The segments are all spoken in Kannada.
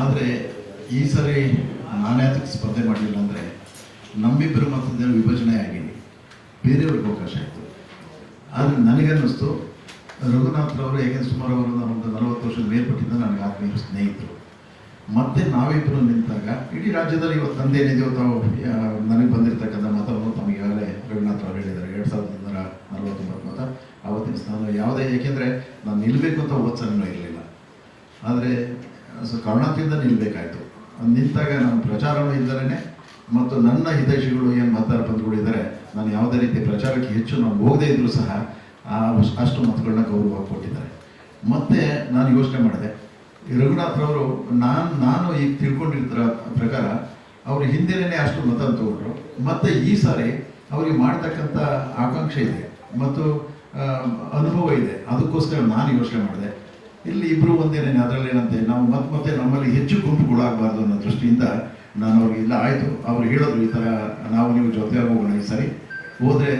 ಆದರೆ ಈ ಸರಿ ನಾನೇ ಅದಕ್ಕೆ ಸ್ಪರ್ಧೆ ಮಾಡಲಿಲ್ಲ ಅಂದರೆ ನಮ್ಮಿಬ್ಬರ ಮತದಲ್ಲಿ ವಿಭಜನೆ ಆಗಿದೆ. ಬೇರೆಯವ್ರಿಗೆ ಅವಕಾಶ ಆಯಿತು. ಆದರೆ ನನಗನ್ನಿಸ್ತು ರಘುನಾಥ್ರವರು ಹೇಗೆ ಸುಮಾರು ಅವರು ಒಂದು ನಲವತ್ತು ವರ್ಷದ ಮೇಲ್ಪಟ್ಟಿದ್ದ ನನಗೆ ಆತ್ಮೀಯ ಸ್ನೇಹಿತರು. ಮತ್ತೆ ನಾವಿಬ್ಬರು ನಿಂತಾಗ, ಇಡೀ ರಾಜ್ಯದಲ್ಲಿ ಇವತ್ತು ನಂದೇನಿದೆಯೋ ತಾವು ನನಗೆ ಬಂದಿರತಕ್ಕಂಥ ಮತವನ್ನು ತಮಗೆ ಈಗಾಗಲೇ ರಘುನಾಥ್ ಅವರು ಹೇಳಿದ್ದಾರೆ. ಎರಡು ಸಾವಿರದ ಒಂದರ ನಲವತ್ತೊಂಬತ್ತು ಮತ ಆವತ್ತಿನ ಸ್ಥಾನ ಯಾವುದೇ, ಏಕೆಂದರೆ ನಾನು ನಿಲ್ಲಬೇಕು ಅಂತ ಓದ್ಸನೂ ಇರಲಿಲ್ಲ. ಆದರೆ ಸೊ ಕರುಣಾತಿಯಿಂದ ನಿಲ್ಲಬೇಕಾಯಿತು ನಿಂತಾಗ ನಾನು ಪ್ರಚಾರವೂ ಇದ್ದರೇ ಮತ್ತು ನನ್ನ ಹಿತೈಷಿಗಳು ಏನು ಮತದಾರ ಬಂಧುಗಳಿದ್ದಾರೆ ನಾನು ಯಾವುದೇ ರೀತಿ ಪ್ರಚಾರಕ್ಕೆ ಹೆಚ್ಚು ನಾನು ಹೋಗದೇ ಇದ್ದರೂ ಸಹ, ಆ ಅಷ್ಟು- ಮತಗಳನ್ನ ಗೌರವ ಕೊಟ್ಟಿದ್ದಾರೆ. ಮತ್ತೆ ನಾನು ಯೋಚನೆ ಮಾಡಿದೆ ರಘುನಾಥ್ರವರು ನಾನು ನಾನು ಈಗ ತಿಳ್ಕೊಂಡಿರ್ತರ ಪ್ರಕಾರ, ಅವರು ಹಿಂದಿನೇ ಅಷ್ಟು ಮತ ತಗೊಂಡ್ರು, ಮತ್ತು ಈ ಸಾರಿ ಅವರಿಗೆ ಮಾಡ್ತಕ್ಕಂಥ ಆಕಾಂಕ್ಷೆ ಇದೆ, ಮತ್ತು ಅನುಭವ ಇದೆ. ಅದಕ್ಕೋಸ್ಕರ ನಾನು ಯೋಚನೆ ಮಾಡಿದೆ ಇಲ್ಲಿ ಇಬ್ಬರು ಒಂದೇನೆ ಅದರಲ್ಲಿ ಏನಂತೆ, ನಾವು ಮತ್ತೆ ಮತ್ತೆ ನಮ್ಮಲ್ಲಿ ಹೆಚ್ಚು ಗುಂಪುಗಳಾಗಬಾರ್ದು ಅನ್ನೋ ದೃಷ್ಟಿಯಿಂದ ನಾನು ಅವ್ರಿಗೆ ಇಲ್ಲ, ಆಯಿತು, ಅವ್ರು ಹೇಳಿದ್ರು ಈ ಥರ ನಾವು ನೀವು ಜೊತೆಯಾಗಿ ಹೋಗೋಣ ಈ ಸರಿ. ಹೋದರೆ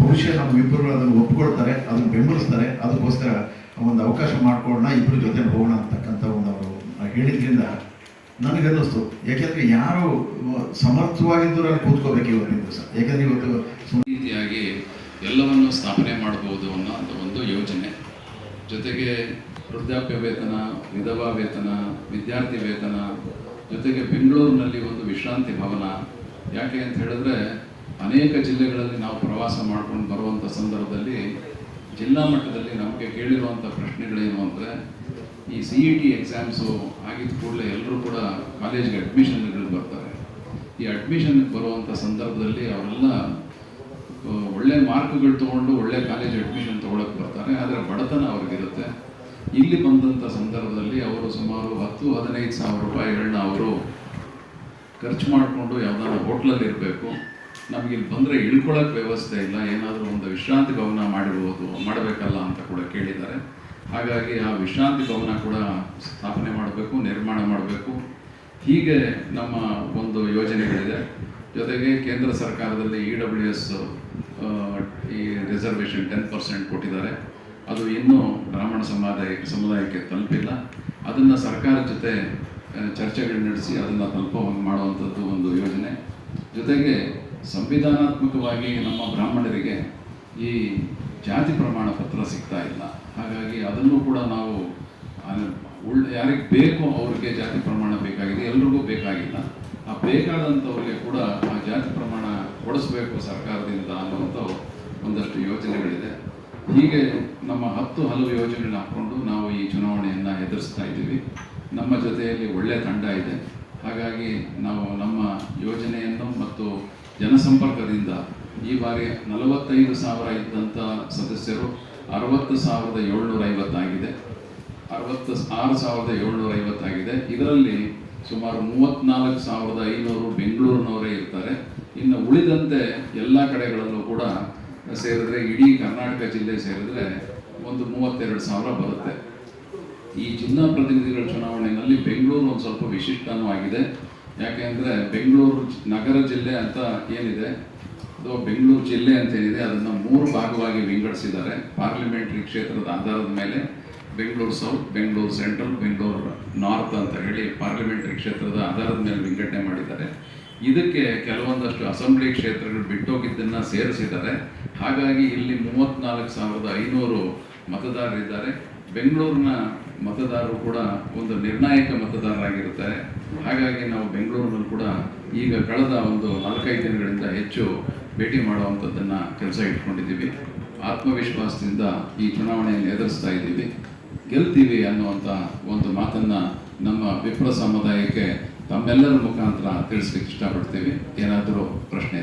ಬಹುಶಃ ನಮ್ಮಿಬ್ಬರು ಅದನ್ನು ಒಪ್ಕೊಳ್ತಾರೆ, ಅದನ್ನು ಬೆಂಬಲಿಸ್ತಾರೆ, ಅದಕ್ಕೋಸ್ಕರ ಒಂದು ಅವಕಾಶ ಮಾಡಿಕೊಡೋಣ ಇಬ್ಬರು ಜೊತೆ ಹೋಗೋಣ ಅಂತಕ್ಕಂಥ ಒಂದು ಅವರು ಹೇಳಿದ್ರಿಂದ ನನಗನ್ನಿಸ್ತು. ಯಾಕೆಂದರೆ ಯಾರು ಸಮರ್ಥವಾಗಿದ್ದರೂ ಅಲ್ಲಿ ಕೂತ್ಕೋಬೇಕು ಇವತ್ತಿನ ದಿವಸ ಯಾಕೆಂದರೆ ಇವತ್ತು ರೀತಿಯಾಗಿ ಎಲ್ಲವನ್ನು ಸ್ಥಾಪನೆ ಮಾಡಬಹುದು ಅನ್ನೋ ಒಂದು ಯೋಜನೆ. ಜೊತೆಗೆ ವೃದ್ಧಾಪ್ಯ ವೇತನ ವಿಧವಾ ವೇತನ ವಿದ್ಯಾರ್ಥಿ ವೇತನ ಜೊತೆಗೆ ಬೆಂಗಳೂರಿನಲ್ಲಿ ಒಂದು ವಿಶ್ರಾಂತಿ ಭವನ. ಯಾಕೆ ಅಂತ ಹೇಳಿದ್ರೆ ಅನೇಕ ಜಿಲ್ಲೆಗಳಲ್ಲಿ ನಾವು ಪ್ರವಾಸ ಮಾಡ್ಕೊಂಡು ಬರುವಂಥ ಸಂದರ್ಭದಲ್ಲಿ ಜಿಲ್ಲಾ ಮಟ್ಟದಲ್ಲಿ ನಮಗೆ ಕೇಳಿರುವಂಥ ಪ್ರಶ್ನೆಗಳೇನು ಅಂದರೆ, ಈ ಸಿ ಇ ಟಿ ಎಕ್ಸಾಮ್ಸು ಆಗಿದ ಕೂಡಲೇ ಎಲ್ಲರೂ ಕೂಡ ಕಾಲೇಜ್ಗೆ ಅಡ್ಮಿಷನ್ಗಳು ಬರ್ತಾರೆ. ಈ ಅಡ್ಮಿಷನ್ಗೆ ಬರುವಂಥ ಸಂದರ್ಭದಲ್ಲಿ ಅವರೆಲ್ಲ ಒಳ್ಳೆ ಮಾರ್ಕ್ಗಳು ತೊಗೊಂಡು ಒಳ್ಳೆ ಕಾಲೇಜ್ ಅಡ್ಮಿಷನ್ ತೊಗೊಳಕ್ ಬರ್ತಾರೆ, ಆದರೆ ಬಡತನ ಅವ್ರಿಗಿರುತ್ತೆ. ಇಲ್ಲಿ ಬಂದಂಥ ಸಂದರ್ಭದಲ್ಲಿ ಅವರು ಸುಮಾರು ಹತ್ತು, ಹದಿನೈದು ಸಾವಿರ ರೂಪಾಯಿಗಳನ್ನ ಅವರು ಖರ್ಚು ಮಾಡಿಕೊಂಡು ಯಾವ್ದಾರ ಹೋಟ್ಲಲ್ಲಿ ಇರಬೇಕು. ನಮ್ಗೆ ಇಲ್ಲಿ ಬಂದರೆ ಇಳ್ಕೊಳಕ್ ವ್ಯವಸ್ಥೆ ಇಲ್ಲ, ಏನಾದರೂ ಒಂದು ವಿಶ್ರಾಂತಿ ಭವನ ಮಾಡಿರ್ಬೋದು, ಮಾಡಬೇಕಲ್ಲ ಅಂತ ಕೂಡ ಕೇಳಿದ್ದಾರೆ. ಹಾಗಾಗಿ ಆ ವಿಶ್ರಾಂತಿ ಭವನ ಕೂಡ ಸ್ಥಾಪನೆ ಮಾಡಬೇಕು, ನಿರ್ಮಾಣ ಮಾಡಬೇಕು. ಹೀಗೆ ನಮ್ಮ ಒಂದು ಯೋಜನೆಗಳಿದೆ. ಜೊತೆಗೆ ಕೇಂದ್ರ ಸರ್ಕಾರದಲ್ಲಿ ಇ ಡಬ್ಲ್ಯೂ ಎಸ್ ಈ ರಿಸರ್ವೇಷನ್ ಟೆನ್ ಪರ್ಸೆಂಟ್ ಕೊಟ್ಟಿದ್ದಾರೆ. ಅದು ಇನ್ನೂ ಬ್ರಾಹ್ಮಣ ಸಮುದಾಯ, ಸಮುದಾಯಕ್ಕೆ ತಲುಪಿಲ್ಲ. ಅದನ್ನು ಸರ್ಕಾರದ ಜೊತೆ ಚರ್ಚೆಗಳು ನಡೆಸಿ ಅದನ್ನು ತಲುಪೋ ಮಾಡುವಂಥದ್ದು ಒಂದು ಯೋಜನೆ. ಜೊತೆಗೆ ಸಂವಿಧಾನಾತ್ಮಕವಾಗಿ ನಮ್ಮ ಬ್ರಾಹ್ಮಣರಿಗೆ ಈ ಜಾತಿ ಪ್ರಮಾಣ ಪತ್ರ ಸಿಗ್ತಾ ಇಲ್ಲ. ಹಾಗಾಗಿ ಅದನ್ನು ಕೂಡ ನಾವು ಉಳ್, ಯಾರಿಗೆ ಬೇಕೋ ಅವ್ರಿಗೆ ಜಾತಿ ಪ್ರಮಾಣ ಬೇಕಾಗಿದೆ, ಎಲ್ರಿಗೂ ಬೇಕಾಗಿಲ್ಲ. ಆ ಬೇಕಾದಂಥವ್ರಿಗೆ ಕೂಡ ಆ ಜಾತಿ ಪ್ರಮಾಣ ಕೊಡಿಸ್ಬೇಕು ಸರ್ಕಾರದಿಂದ ಅನ್ನುವಂಥ ಒಂದಷ್ಟು ಯೋಜನೆಗಳಿದೆ. ಹೀಗೆ ನಮ್ಮ ಹತ್ತು ಹಲವು ಯೋಜನೆಗಳನ್ನ ಹಾಕ್ಕೊಂಡು ನಾವು ಈ ಚುನಾವಣೆಯನ್ನು ಎದುರಿಸ್ತಾ ಇದ್ದೀವಿ. ನಮ್ಮ ಜೊತೆಯಲ್ಲಿ ಒಳ್ಳೆಯ ತಂಡ ಇದೆ. ಹಾಗಾಗಿ ನಾವು ನಮ್ಮ ಯೋಜನೆಯನ್ನು ಮತ್ತು ಜನಸಂಪರ್ಕದಿಂದ ಈ ಬಾರಿ ನಲವತ್ತೈದು ಸಾವಿರ ಇದ್ದಂಥ ಸದಸ್ಯರು ಅರವತ್ತು ಸಾವಿರದ ಏಳ್ನೂರ ಐವತ್ತಾಗಿದೆ ಅರವತ್ತು, ಆರು ಸಾವಿರದ ಏಳ್ನೂರ ಐವತ್ತಾಗಿದೆ ಇದರಲ್ಲಿ ಸುಮಾರು ಮೂವತ್ನಾಲ್ಕು ಸಾವಿರದ ಐನೂರು ಬೆಂಗಳೂರಿನವರೇ ಇರ್ತಾರೆ. ಇನ್ನು ಉಳಿದಂತೆ ಎಲ್ಲ ಕಡೆಗಳಲ್ಲೂ ಕೂಡ ಸೇರಿದ್ರೆ ಇಡೀ ಕರ್ನಾಟಕ ಜಿಲ್ಲೆ ಸೇರಿದ್ರೆ ಒಂದು ಮೂವತ್ತೆರಡು ಸಾವಿರ ಬರುತ್ತೆ. ಈ ಜಿಲ್ಲಾ ಪ್ರತಿನಿಧಿಗಳ ಚುನಾವಣೆಯಲ್ಲಿ ಬೆಂಗಳೂರು ಒಂದು ಸ್ವಲ್ಪ ವಿಶಿಷ್ಟನೂ ಆಗಿದೆ. ಯಾಕೆಂದರೆ ಬೆಂಗಳೂರು ನಗರ ಜಿಲ್ಲೆ ಅಂತ ಏನಿದೆ, ಅದು ಬೆಂಗಳೂರು ಜಿಲ್ಲೆ ಅಂತ ಏನಿದೆ, ಅದನ್ನು ಮೂರು ಭಾಗವಾಗಿ ವಿಂಗಡಿಸಿದ್ದಾರೆ. ಪಾರ್ಲಿಮೆಂಟ್ರಿ ಕ್ಷೇತ್ರದ ಆಧಾರದ ಮೇಲೆ Bengaluru south Bengaluru central Bengaluru north ಅಂತ ಹೇಳಿ ಪಾರ್ಲಿಮೆಂಟರಿ ಕ್ಷೇತ್ರದ ಆಧಾರದ ಮೇಲೆ ವಿಂಗಡಣೆ ಮಾಡಿದ್ದಾರೆ. ಇದಕ್ಕೆ ಕೆಲವೊಂದಷ್ಟು ಅಸೆಂಬ್ಲಿ ಕ್ಷೇತ್ರಗಳು ಬಿಟ್ಟೋಗಿದ್ದನ್ನು ಸೇರಿಸಿದ್ದಾರೆ. ಹಾಗಾಗಿ ಇಲ್ಲಿ ಮೂವತ್ತ್ನಾಲ್ಕು ಸಾವಿರದ ಐನೂರು ಮತದಾರರಿದ್ದಾರೆ ಬೆಂಗಳೂರಿನ ಮತದಾರರು ಕೂಡ ಒಂದು ನಿರ್ಣಾಯಕ ಮತದಾರರಾಗಿರುತ್ತಾರೆ. ಹಾಗಾಗಿ ನಾವು ಬೆಂಗಳೂರಿನಲ್ಲಿ ಕೂಡ ಈಗ ಕಳೆದ ಒಂದು ನಾಲ್ಕೈದು ದಿನಗಳಿಂದ ಹೆಚ್ಚು ಭೇಟಿ ಮಾಡುವಂಥದ್ದನ್ನು ಕೆಲಸ ಇಟ್ಕೊಂಡಿದ್ದೀವಿ. ಆತ್ಮವಿಶ್ವಾಸದಿಂದ ಈ ಚುನಾವಣೆಯನ್ನು ಎದುರಿಸ್ತಾ ಇದ್ದೀವಿ. ಗೆಲ್ತೀವಿ ಅನ್ನುವಂಥ ಒಂದು ಮಾತನ್ನು ನಮ್ಮ ವಿಪ್ಲ ಸಮುದಾಯಕ್ಕೆ ತಮ್ಮೆಲ್ಲರ ಮುಖಾಂತರ ತಿಳಿಸ್ಲಿಕ್ಕೆ ಇಷ್ಟಪಡ್ತೀವಿ. ಏನಾದರೂ ಪ್ರಶ್ನೆ